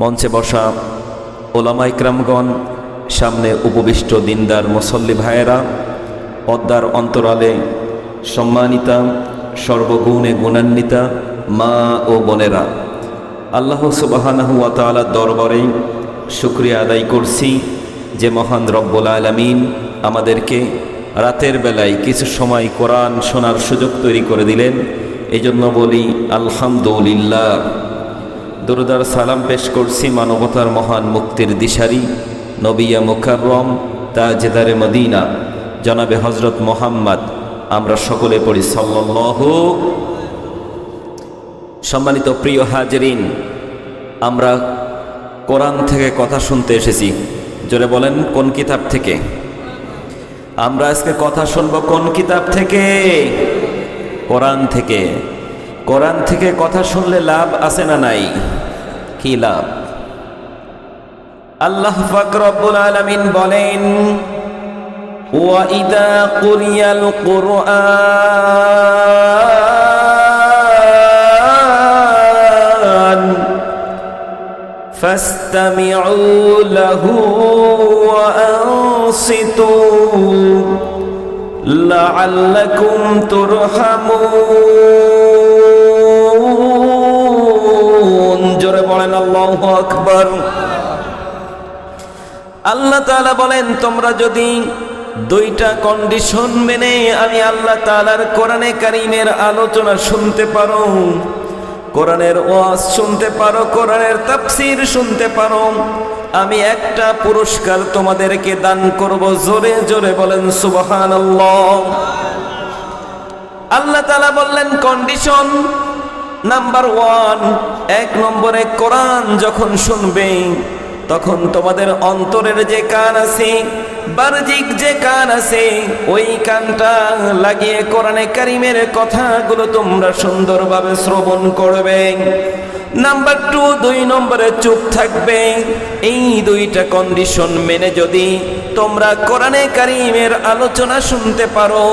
মঞ্চে বসা ওলামা ইকরামগণ সামনে উপবিষ্ট দিনদার মুসল্লি ভাইয়েরা, পদ্মার অন্তরালে সম্মানিতা, সর্বগুণে গুণান্বিতা মা ও বোনেরা। আল্লাহ সুবাহানাহু ওয়া দরবারে শুক্রিয়া আদায় করছি যে মহান রব্বুল আলামিন আমাদেরকে রাতের বেলায় কিছু সময় কোরআন শোনার সুযোগ তৈরি করে দিলেন। এই জন্য বলি, আলহামদুলিল্লাহ। দরুদার সালাম পেশ করছি মানবতার মহান মুক্তির দিশারি, নবিয়া মুকাররম, তাজেদারে মদিনা। জনাবে হজরত মোহাম্মদ, আমরা সকলে পড়ি সাল্লাল্লাহু সম্মানিত প্রিয় হাজরিন, আমরা কোরআন থেকে কথা শুনতে এসেছি। জোরে বলেন, কোন কিতাব থেকে? আমরা আজকে কথা শুনব কোন কিতাব থেকে? কোরআন থেকে। কোরআন থেকে কথা শুনলে লাভ আছে না নাই? কি লাভ আল্লাহ ফাকরবুল আলমিন বলেন وَإِذَا قُرِئَ الْقُرْآنُ فاستمعوا له وأنصتوا لعلكم ترحمون জোরে বলেন, আল্লাহু আকবার। আল্লাহ তালা বলেন, তোমরা যদি দুইটা কন্ডিশন মেনে আমি আল্লাহ তাআলার কোরআনে কারিমের আলোচনা শুনতে পারো, কোরআনের ওয়াজ শুনতে পারো, কোরআনের তাফসির শুনতে পারো, আমি একটা পুরস্কার তোমাদেরকে দান করব। জোরে জোরে বলেন, সুবহানাল্লাহ। আল্লাহ আল্লাহ তালা বললেন কন্ডিশন নাম্বার ওয়ান এক নম্বরে কোরআন যখন শুনবে, তখন তোমাদের অন্তরের যে কান আছে, বাহ্যিক যে কান আছে, ওই কানটা লাগিয়ে কোরআনে কারিমের কথাগুলো তোমরা সুন্দরভাবে শ্রবণ করবে। নাম্বার টু দুই নম্বরে চুপ থাকবে, এই দুইটা কন্ডিশন মেনে যদি তোমরা কোরআনে কারিমের আলোচনা শুনতে পারো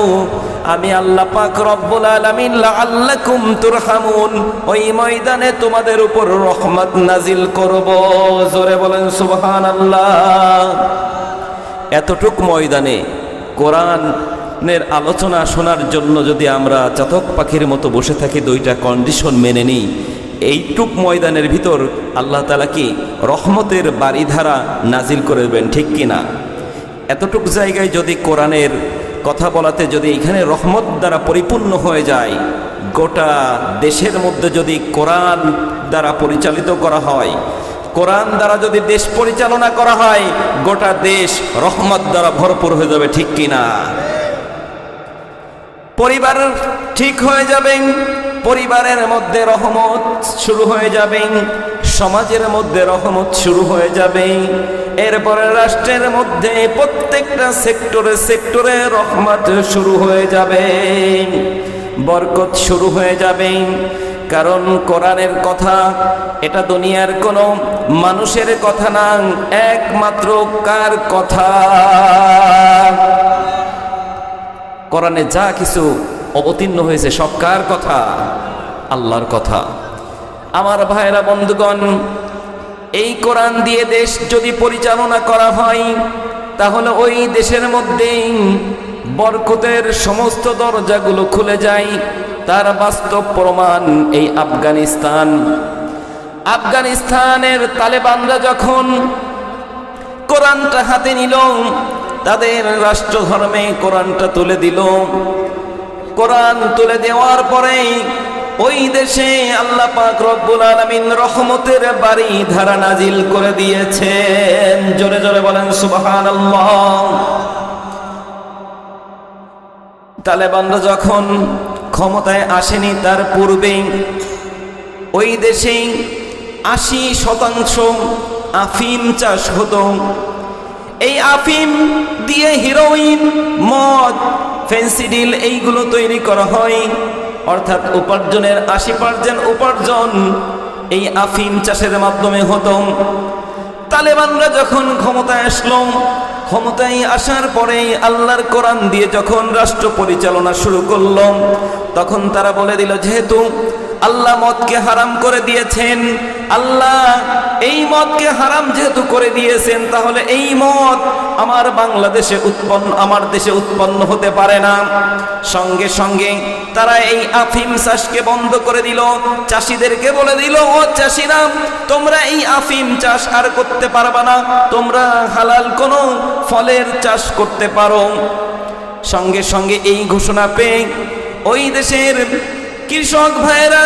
আমি আল্লাহ পাক রব্বুল আলামিন লাআল্লাকুম তুরহামুন। ওই ময়দানে তোমাদের উপর রহমত নাজিল করব। জোরে বলেন সুবহানাল্লাহ। এতটুক ময়দানে কোরআনের আলোচনা শোনার জন্য যদি আমরা চাতক পাখির মতো বসে থাকি, দুইটা কন্ডিশন মেনে নিই। এইটুক ময়দানের ভিতর আল্লাহ তালা কি রহমতের বাড়িধারা নাজিল করে দেবেন, ঠিক কিনা? এতটুক জায়গায় যদি কোরআনের কথা বলাতে যদি এখানে রহমত দ্বারা পরিপূর্ণ হয়ে যায়, গোটা দেশের মধ্যে যদি কোরআন দ্বারা পরিচালিত করা হয়, কোরআন দ্বারা যদি দেশ পরিচালনা করা হয়, গোটা দেশ রহমত দ্বারা ভরপুর হয়ে যাবে, ঠিক কিনা? পরিবার ঠিক হয়ে যাবে পরিবারের মধ্যে রহমত শুরু হয়ে যাবে, সমাজের মধ্যে রহমত শুরু হয়ে যাবে। এরপরে রাষ্ট্রের মধ্যে প্রত্যেকটা সেক্টরে সেক্টরে রহমত শুরু হয়ে যাবে, বরকত শুরু হয়ে যাবে। কারণ কোরআনের কথা, এটা দুনিয়ার কোনো মানুষের কথা না, একমাত্র কার কথা? কোরআনে যা কিছু অবতীর্ণ হয়েছে সব কার কথা? আল্লাহর কথা। আমার ভাইরা বন্ধুগণ, এই কোরআন দিয়ে দেশ যদি পরিচালনা করা হয়, তাহলে ওই দেশের মধ্যেই বরকতের সমস্ত দরজাগুলো খুলে যায়। তার বাস্তব প্রমাণ এই আফগানিস্তান। আফগানিস্তানের তালেবানরা যখন কোরআনটা হাতে নিল, তাদের রাষ্ট্র ধর্মে কোরআনটা তুলে দিল। কোরআন তুলে দেওয়ার পরে ওই দেশে আল্লাহ পাক রব্বুল আলামিন রহমতের বাড়ি ধারা নাজিল করে দিয়েছেন। জোরে জোরে বলেন, সুবহানাল্লাহ। তালেবানরা যখন ক্ষমতায় আসেনি, তার পূর্বে ওই দেশে আশি শতাংশ আফিম চাষ হতো। এই আফিম দিয়ে হিরোইন, মদ ফেন্সিডিল এইগুলো তৈরি করা হয়। অর্থাৎ উপার্জনের আশি পার্সেন্ট উপার্জন এই আফিম চাষের মাধ্যমে হতো। তালেবানরা যখন ক্ষমতায় আসলো, ক্ষমতায় আসার পরে আল্লাহর কোরআন দিয়ে যখন রাষ্ট্র পরিচালনা শুরু করল, তখন তারা বলে দিল, যেহেতু আল্লাহ মদকে হারাম করে দিয়েছেন আল্লাহ, এই মদকে হারাম যেহেতু করে দিয়েছেন, তাহলে এই মদ আমার বাংলাদেশে উৎপন্ন, আমার দেশে উৎপন্ন হতে পারে না। সঙ্গে সঙ্গে তারা এই আফিম চাষকে বন্ধ করে দিল, চাষিদেরকে বলে দিল, ও চাষিরা, তোমরা এই আফিম চাষ আর করতে পারবা না, তোমরা হালাল কোনো ফলের চাষ করতে পারো। সঙ্গে সঙ্গে এই ঘোষণা পেয়ে ওই দেশের কৃষক ভাইয়েরা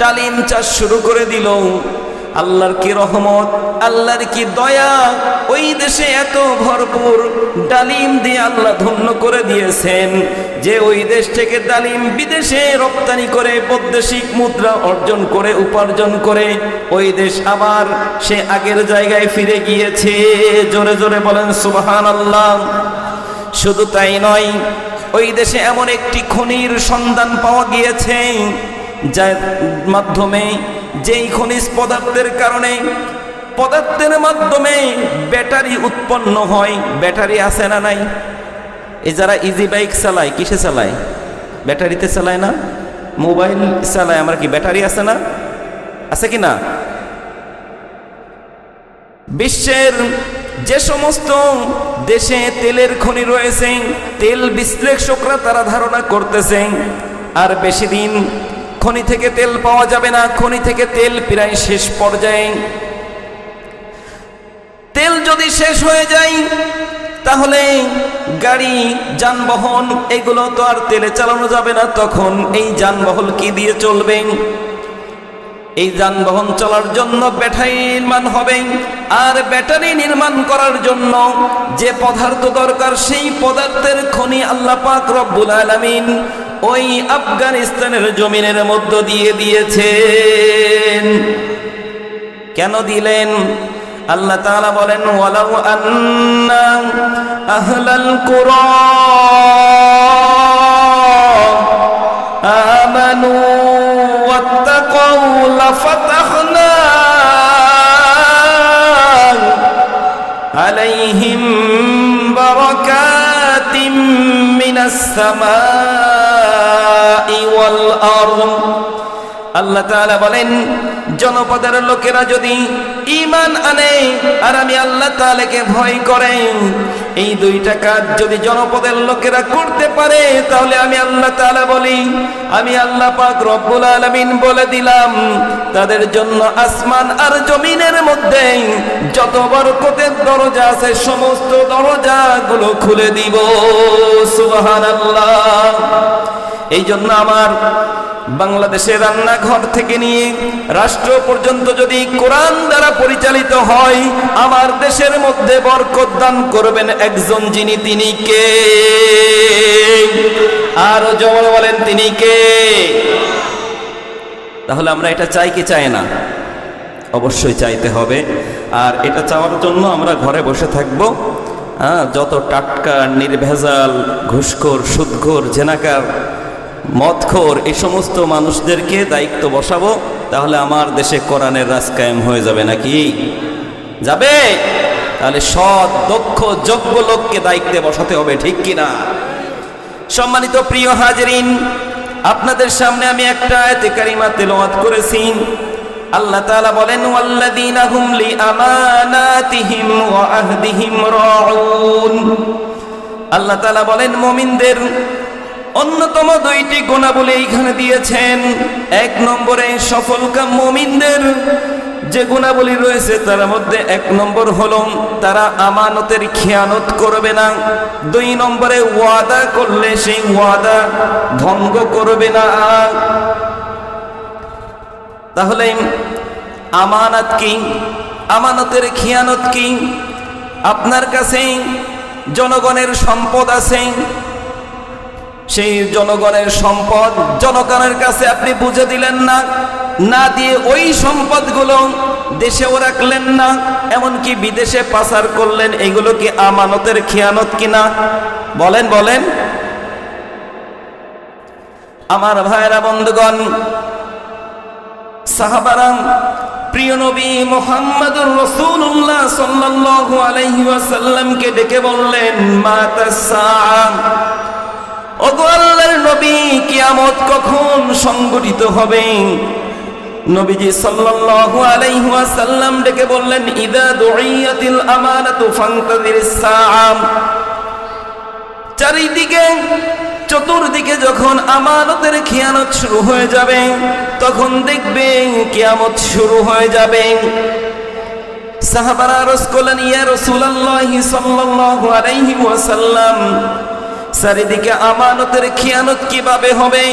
ডালিম চাষ শুরু করে দিল। আল্লাহর কি রহমত, আল্লাহর কি দয়া, ওই দেশে এত ভরপুর ডালিম দিয়ে আল্লাহ ধন্য করে দিয়েছেন যে ওই দেশ থেকে ডালিম বিদেশে রপ্তানি করে বৈদেশিক মুদ্রা অর্জন করে, উপার্জন করে, ওই দেশ আবার সে আগের জায়গায় ফিরে গিয়েছে। জোরে জোরে বলেন সুবহান আল্লাহ শুধু তাই নয়, ওই দেশে এমন একটি খনির সন্ধান পাওয়া গিয়েছে। যার মাধ্যমে যেই খনিজ পদার্থের কারণে, পদার্থের মাধ্যমে ব্যাটারি উৎপন্ন হয়। ব্যাটারি আছে না নাই? এ যারা ইজি বাইক চালায়, কিসে চালায়? ব্যাটারিতে চালায় না? মোবাইল চালায়, আমার কি ব্যাটারি আছে না? আছে কি না? বিশ্বের যে সমস্ত দেশে তেলের খনি রয়েছে, তেল বিশ্লেষকরা তারা ধারণা করতেছে, আর বেশি দিন খনি থেকে তেল পাওয়া যাবে না, খনি থেকে তেল প্রায় শেষ পর্যায়ে। তেল যদি শেষ হয়ে যায়, তাহলে গাড়ি, যানবাহন, এগুলো তো আর তেলে চালানো যাবে না, তখন এই যানবাহন কি দিয়ে চলবে? এই যানবাহন চলার জন্য ব্যাটারি নির্মাণ হবে। আর ব্যাটারি নির্মাণ করার জন্য যে পদার্থ দরকার, সেই পদার্থের খনি আল্লাহ পাক রব্বুল আলামিন ওই আফগানিস্তানের জমিনের মধ্য দিয়ে দিয়েছেন। কেন দিলেন? আল্লাহ তাআলা বলেন, ওয়ালাউ আন্না আহলাল কুরা আমানু ওয়াত্তাকাউ লাফাতাহনা আলাইহিম বারাকাতিম মিনাস সামা আল্লাহ বলেন, জনপদের লোকেরা যদি ইমান আনে, আর আমি আল্লাহ ভয় এই দুইটা কাজ যদি জনপদের লোকেরা করতে পারে, তাহলে আমি আল্লাহ তালা বলি, আমি আল্লাহ পাক রব্বুল আলমিন বলে দিলাম, তাদের জন্য আসমান আর জমিনের মধ্যে যত বরকতের দরজা আছে, সমস্ত দরজাগুলো খুলে দিব। সুবহানাল্লাহ। এই জন্য আমার বাংলাদেশের রান্নাঘর থেকে নিয়ে রাষ্ট্র পর্যন্ত যদি কোরআন দ্বারা পরিচালিত হয়, আমার দেশের মধ্যে বরকত দান করবেন একজন যিনি, তিনি কে? আর জমল বলেন, তিনি কে? তাহলে আমরা এটা চাই কি চাই না? অবশ্যই চাইতে হবে। আর এটা চাওয়ার জন্য আমরা ঘরে বসে থাকব। যত টাটকা, নির্ভেজাল, ঘুষখোর, সুদখোর, জেনাকার মদখোর, এই সমস্ত মানুষদেরকে দায়িত্ব বসাবো, তাহলে আমার দেশে কোরআনের রাজ কায়েম হয়ে যাবে নাকি? যাবে? তাহলে সৎ, দক্ষ, যোগ্য লোককে দায়িত্বে বসাতে হবে, ঠিক কিনা সম্মানিত প্রিয় হাজরিন, আপনাদের সামনে আমি একটা আয়াতে কারিমা তেলাওয়াত করেছি। আল্লাহ তাআলা বলেন আল্লাহ তাআলা বলেন, মুমিনদের অন্যতম দুইটি গুণাবলী এইখানে দিয়েছেন। এক নম্বরে সফলকাম মমিনদের যে গুণাবলী রয়েছে, তার মধ্যে এক নম্বর হলো তারা আমানতের খেয়ানত করবে না। দুই নম্বরে ওয়াদা করলে সেই ওয়াদা ভঙ্গ করবে না। তাহলে আমানত কি? আমানতের খেয়ানত কি? আপনার কাছে জনগণের সম্পদ আছে। সেই জনগণের সম্পদ। জনগণের কাছে আপনি বুঝে দিলেন না না দিয়ে ওই সম্পদগুলো দেশেও রাখলেন না, এমনকি বিদেশে পাচার করলেন, এগুলো কি আমানতের খেয়ানত কিনা? বলেন বলেন। আমার ভাইরা বন্ধুগণ সাহাবারাম প্রিয় নবী মোহাম্মদুর রসুল্লাহ সাল্লাল্লাহু আলাইহি ওয়াসাল্লামকে ডেকে বললেন মাতাসা ওগো নবী, কিয়ামত কখন সংগঠিত হবে? নবীজি সাল্লাল্লাহু আলাইহি ওয়াসাল্লাম ডেকে বললেন, ইদা দুইয়াতিল আমানাতু ফান্তাযিরিস সাআম। চারিদিকে, চতুর্দিকে যখন আমানতের খিয়ানত শুরু হয়ে যাবে, তখন দেখবে কিয়ামত শুরু হয়ে যাবে। সাহাবারা আরজ করলেন, ইয়া রাসূলুল্লাহি সাল্লাল্লাহু আলাইহি ওয়াসাল্লাম চারিদিকে আমানতের খিয়ানত কীভাবে হবে?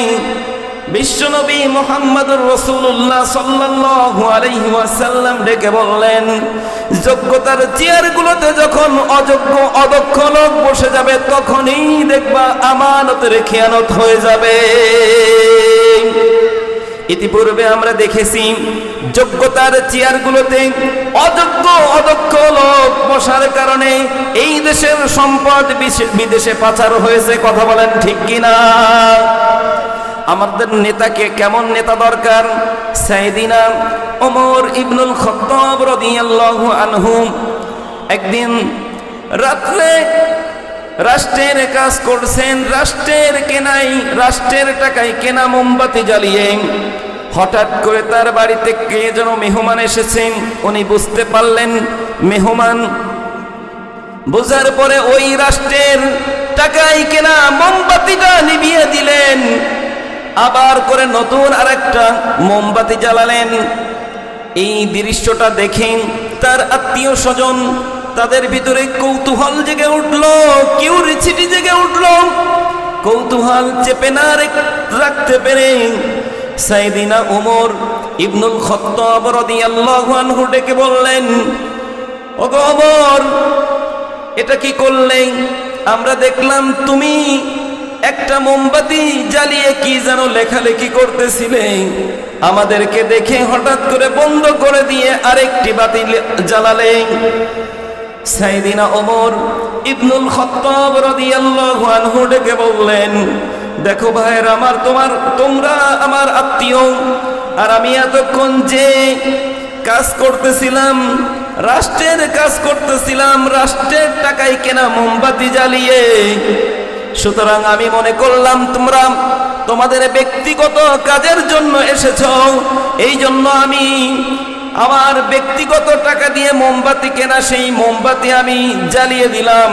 বিশ্বনবী মোহাম্মদুর রসুল্লাহ ওয়াসাল্লাম ডেকে বললেন, যোগ্যতার চেয়ারগুলোতে যখন অযোগ্য অদক্ষ লোক বসে যাবে, তখনই দেখবা আমানতের খেয়ানত হয়ে যাবে। ইতিপূর্বে আমরা দেখেছি, যোগ্যতার চেয়ারগুলোতে অযোগ্য অদক্ষ লোক বসার কারণে এই দেশের সম্পদ বিদেশে পাচার হয়েছে, কথা বলেন ঠিক কিনা? আমাদের নেতাকে কেমন নেতা দরকার? সাইদিনা ওমর ইবনুল খত্তাব রাদিয়াল্লাহু আনহু একদিন রাত্রে রাষ্ট্রের কাজ করছেন, রাষ্ট্রের কেনাই, রাষ্ট্রের টাকায় কেনা মোমবাতি জ্বালিয়ে। হঠাৎ করে তার বাড়িতে কে যেন মেহমান এসেছেন, উনি বুঝতে পারলেন, মেহমান বোঝার পরে ওই রাষ্ট্রের টাকায় কেনা মোমবাতিটা নিভিয়ে দিলেন। আবার করে নতুন আরেকটা মোমবাতি জ্বালালেন। এই দৃশ্যটা দেখেন তার আত্মীয় স্বজন তাদের ভিতরে কৌতূহল জেগে উঠল কিউরিসিটি জেগে উঠল। কৌতূহল চেপে না রেখ- রাখতে পেরে সাইদিনা ওমর ইবনুল খত্তাব রাদিয়াল্লাহু আনহু ডেকে বললেন, ওগো ওমর, এটা কি করলে? আমরা দেখলাম তুমি একটা মোমবাতি জ্বালিয়ে কি যেন লেখালেখি করতেছিলে। আমাদেরকে দেখে হঠাৎ করে বন্ধ করে দিয়ে আরেকটি বাতি জ্বালালে। সাইদিনা ওমর ইবনুল খত্তাব রাদিয়াল্লাহু আনহু ডেকে বললেন, দেখো ভাইয়ের, আমার তোমার, তোমরা আমার আত্মীয়, আর আমি এতক্ষণ যে কাজ করতেছিলাম, রাষ্ট্রের কাজ করতেছিলাম, রাষ্ট্রের টাকায় কেনা মোমবাতি জ্বালিয়ে, সুতরাং আমি মনে করলাম তোমরা তোমাদের ব্যক্তিগত কাজের জন্য এসেছ এই জন্য আমি আমার ব্যক্তিগত টাকা দিয়ে মোমবাতি কেনা সেই মোমবাতি আমি জ্বালিয়ে দিলাম।